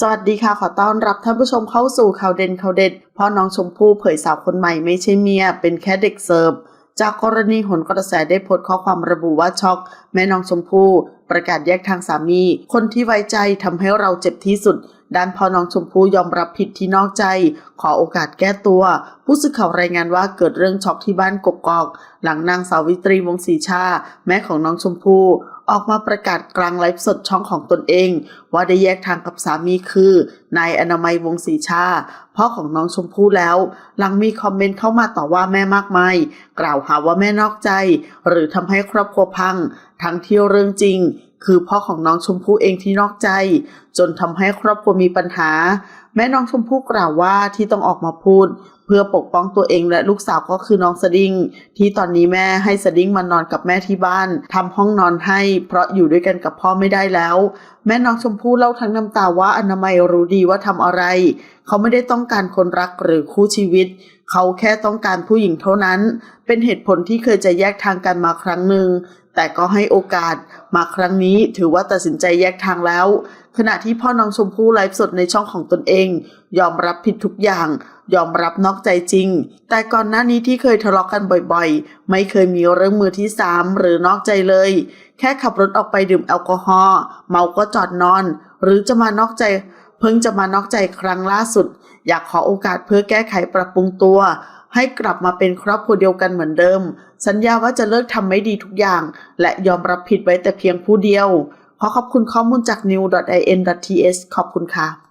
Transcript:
สวัสดีค่ะ ขอต้อนรับท่านผู้ชมเข้าสู่ข่าวเด่นข่าวเด็ดพ่อน้องชมพู่เผยสาวคนใหม่ไม่ใช่เมีย เป็นแค่เด็กเสิร์ฟ จากกรณีหนกระแสได้โพสต์ข้อความระบุว่าช็อก แม่น้องชมพู่ประกาศแยกทางสามี คนที่ไว้ใจทำให้เราเจ็บที่สุด ด้านพ่อน้องชมพู่ยอมรับผิดที่นอกใจ ขอโอกาสแก้ตัว ผู้สื่อข่าวรายงานว่าเกิดเรื่องช็อกที่บ้านกกอก หลังนางสาววิตรีวงศ์ศรีชา แม่ของน้องชมพู่ ออกมาประกาศกลางไลฟ์สดช่องของตนเอง ว่าได้แยกทางกับสามีคือนายอนามัยวงศรีชาพ่อของน้องชมพู่แล้ว หลังมีคอมเมนต์เข้ามาต่อว่าแม่มากมาย กล่าวหาว่าแม่นอกใจ หรือทำให้ครอบครัวพัง ทั้งที่เรื่องจริง คือพ่อของน้องชมพู่เองที่นอกใจ จนทำให้ครอบครัวมีปัญหา แม่น้องชมพู่กล่าวว่าที่ต้องออกมาพูด เพื่อปกป้องตัวเองและลูกสาวก็คือน้องสดิ้งที่ตอนนี้แม่ให้สดิ้งมานอนกับแม่ที่บ้านทำห้องนอนให้ เพราะอยู่ด้วยกันกับพ่อไม่ได้แล้ว แม่น้องชมพู่เล่าทั้งน้ำตาว่าอนามัยรู้ดีว่าทำอะไร เขาไม่ได้ต้องการคนรักหรือคู่ชีวิต เขาแค่ต้องการผู้หญิงเท่านั้น เป็นเหตุผลที่เคยจะแยกทางกันมาครั้งหนึ่ง แต่ก็ให้โอกาสมาครั้งนี้ถือว่าตัดสินใจแยกทางแล้ว ขณะที่พ่อน้องชมพู่ไลฟ์สดในช่องของตนเอง ยอมรับผิดทุกอย่าง ยอมรับนอกใจจริง แต่ก่อนหน้านี้ที่เคยทะเลาะกันบ่อยๆ ไม่เคยมีเรื่องมือที่สามหรือนอกใจเลย แค่ขับรถออกไปดื่มแอลกอฮอล์เมาก็จอดนอน หรือจะมานอกใจ เพิ่งจะมานอกใจครั้งล่าสุด อยากขอโอกาสเพื่อแก้ไขปรับปรุงตัว ให้กลับมาเป็นครอบครัวเดียวกันเหมือนเดิม สัญญาว่าจะเลิกทำไม่ดีทุกอย่าง และยอมรับผิดไว้แต่เพียงผู้เดียว ขอขอบคุณข้อมูลจาก new.in.th ขอบคุณค่ะ